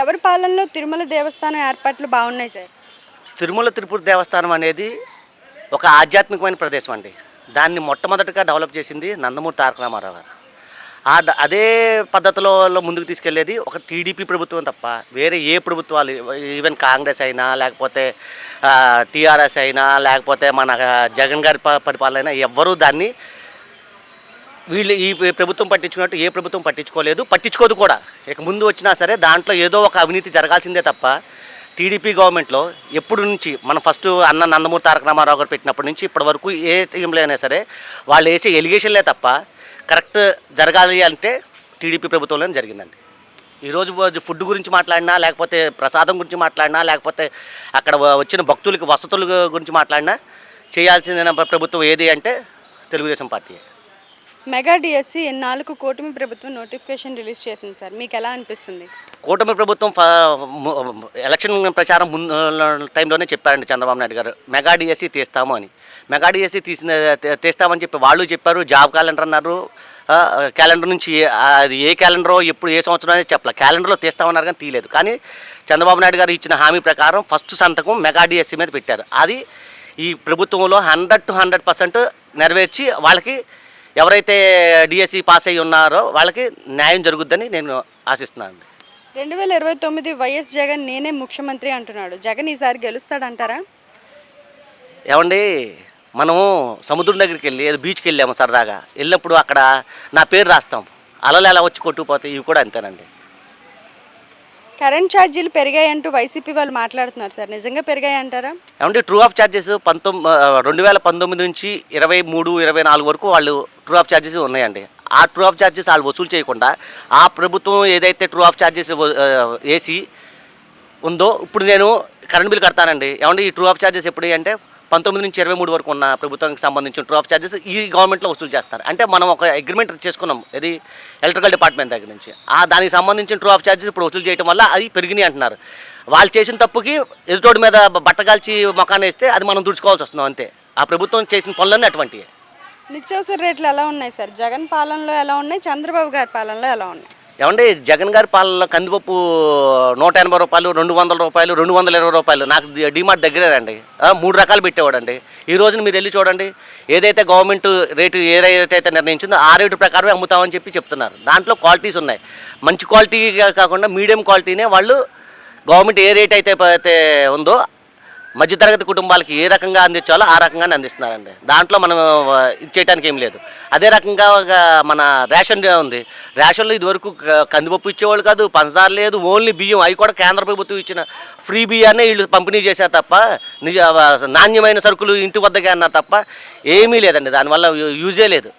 ఎవరి పాలనలో తిరుమల దేవస్థానం ఏర్పాట్లు బాగున్నాయి సార్? తిరుమల తిరుపతి దేవస్థానం అనేది ఒక ఆధ్యాత్మికమైన ప్రదేశం అండి. దాన్ని మొట్టమొదటిగా డెవలప్ చేసింది నందమూరి తారక రామారావు గారు. ఆ అదే పద్ధతిలో ముందుకు తీసుకెళ్ళేది ఒక టీడీపీ ప్రభుత్వం తప్ప వేరే ఏ ప్రభుత్వాలు ఈవెన్ కాంగ్రెస్ అయినా లేకపోతే టీఆర్ఎస్ అయినా లేకపోతే మన జగన్ గారి పరిపాలన అయినా ఎవ్వరూ దాన్ని వీళ్ళు ఈ ప్రభుత్వం పట్టించుకున్నట్టు ఏ ప్రభుత్వం పట్టించుకోలేదు. పట్టించుకోదు కూడా. ఇక ముందు వచ్చినా సరే దాంట్లో ఏదో ఒక అవినీతి జరగాల్సిందే తప్ప టీడీపీ గవర్నమెంట్లో ఎప్పుడు నుంచి మనం ఫస్ట్ అన్న నందమూరి తారక రామారావు గారు పెట్టినప్పటి నుంచి ఇప్పటి వరకు ఏ టీంలో అయినా సరే వాళ్ళు వేసే ఎలిగేషన్లే తప్ప కరెక్ట్ జరగాలి అంటే టీడీపీ ప్రభుత్వంలోనే జరిగిందండి. ఈరోజు ఫుడ్ గురించి మాట్లాడినా లేకపోతే ప్రసాదం గురించి మాట్లాడినా లేకపోతే అక్కడ వచ్చిన భక్తులకి వసతుల గురించి మాట్లాడినా చేయాల్సిన ప్రభుత్వం ఏది అంటే తెలుగుదేశం పార్టీ మెగా డిఎస్సి ఎన్నాళ్ళకు కూటమి ప్రభుత్వం నోటిఫికేషన్ రిలీజ్ చేసింది సార్. మీకు ఎలా అనిపిస్తుంది? కూటమి ప్రభుత్వం ఎలక్షన్ ప్రచారం ముందు టైంలోనే చెప్పారండి చంద్రబాబు నాయుడు గారు. మెగా డిఎస్సి తీస్తాము అని. మెగా డిఎస్సి తీసిన తీస్తామని చెప్పి వాళ్ళు చెప్పారు. జాబ్ క్యాలెండర్ అన్నారు. క్యాలెండర్ నుంచి అది ఏ క్యాలెండరో ఎప్పుడు ఏ సంవత్సరం అనేది చెప్పలే. క్యాలెండర్లో తీస్తామన్నారు కానీ తీయలేదు. కానీ చంద్రబాబు నాయుడు గారు ఇచ్చిన హామీ ప్రకారం ఫస్ట్ సంతకం మెగా డిఎస్సి మీద పెట్టారు. అది ఈ ప్రభుత్వంలో హండ్రెడ్ టు హండ్రెడ్ పర్సెంట్ నెరవేర్చి వాళ్ళకి ఎవరైతే డిఎస్సి పాస్ అయ్యి ఉన్నారో వాళ్ళకి న్యాయం జరుగుద్దని నేను ఆశిస్తున్నాను రెండు వేల ఇరవై తొమ్మిది వైఎస్ జగన్ నేనే ముఖ్యమంత్రి అంటున్నాడు. జగన్ ఈసారి గెలుస్తాడంటారా? ఏమండి మనము సముద్రం దగ్గరికి వెళ్ళి ఏదో బీచ్కి వెళ్ళాము సరదాగా. వెళ్ళినప్పుడు అక్కడ నా పేరు రాస్తాం. అలలు ఎలా వచ్చి కొట్టుకుపోతే ఇవి కూడా అంతేనండి. కరెంట్ ఛార్జీలు పెరిగాయంటూ వైసీపీ వాళ్ళు మాట్లాడుతున్నారు సార్. నిజంగా పెరిగాయి అంటారా? ఏమంటే ట్రూ ఆఫ్ ఛార్జెస్ పంతొమ్మిది రెండు వేల పంతొమ్మిది నుంచి ఇరవై మూడు ఇరవై నాలుగు వరకు వాళ్ళు ట్రూ ఆఫ్ ఛార్జెస్ ఉన్నాయండి. ఆ ట్రూ ఆఫ్ ఛార్జెస్ వాళ్ళు వసూలు చేయకుండా ఆ ప్రభుత్వం ఏదైతే ట్రూ ఆఫ్ ఛార్జెస్ వేసి ఉందో ఇప్పుడు నేను కరెంట్ బిల్ కడతానండి. ఏమంటే ఈ ట్రూ ఆఫ్ ఛార్జెస్ ఎప్పుడు అంటే పంతొమ్మిది నుంచి ఇరవై మూడు వరకు ఉన్న ప్రభుత్వానికి సంబంధించిన ట్రూ ఆఫ్ ఛార్జెస్ ఈ గవర్నమెంట్లో వసూలు చేస్తారు. అంటే మనం ఒక అగ్రిమెంట్ చేసుకున్నాం ఇది ఎలక్ట్రికల్ డిపార్ట్మెంట్ దగ్గర నుంచి. ఆ దానికి సంబంధించిన ట్రూ ఆఫ్ ఛార్జెస్ ఇప్పుడు వసూలు చేయడం వల్ల అది పెరిగినాయి అంటున్నారు. వాళ్ళు చేసిన తప్పుకి ఎదుటోడి మీద బట్టగాల్చి మొఖాన్ని వేస్తే అది మనం దుడుచుకోవాల్సి వస్తున్నాం అంతే. ఆ ప్రభుత్వం చేసిన పనులన్నీ అటువంటివి నిత్యావసర రేట్లు ఎలా ఉన్నాయి సార్? జగన్ పాలనలో ఎలా ఉన్నాయి? చంద్రబాబు గారి పాలనలో ఎలా ఉన్నాయి? ఏమండి జగన్ గారి పాలనలో కందిపప్పు నూట ఎనభై రూపాయలు రెండు వందల రూపాయలు రెండు వందల ఇరవై రూపాయలు. నాకు డి- డిమార్ట్ దగ్గరేనండి. మూడు రకాలు పెట్టేవాడండి. ఈ రోజున మీరు వెళ్ళి చూడండి ఏదైతే గవర్నమెంట్ రేటు ఏ రేట్ అయితే నిర్ణయించిందో ఆ రేటు ప్రకారమే అమ్ముతామని చెప్పి చెప్తున్నారు. దాంట్లో క్వాలిటీస్ ఉన్నాయి. మంచి క్వాలిటీ కాకుండా మీడియం క్వాలిటీనే వాళ్ళు గవర్నమెంట్ ఏ రేట్ అయితే అయితే ఉందో మధ్యతరగతి కుటుంబాలకి ఏ రకంగా అందించాలో ఆ రకంగానే అందిస్తున్నారండి. దాంట్లో మనం ఇచ్చేయటానికి ఏం లేదు. అదే రకంగా ఒక మన రేషన్ ఉంది. రేషన్లో ఇదివరకు కందిపప్పు ఇచ్చేవాళ్ళు కాదు పంచదార లేదు ఓన్లీ బియ్యం. అవి కూడా కేంద్ర ప్రభుత్వం ఇచ్చిన ఫ్రీ బియ్యాన్ని వీళ్ళు పంపిణీ చేశారు తప్ప నాణ్యమైన సరుకులు ఇంటి వద్దకే అన్నారు తప్ప ఏమీ లేదండి. దానివల్ల యూజే లేదు.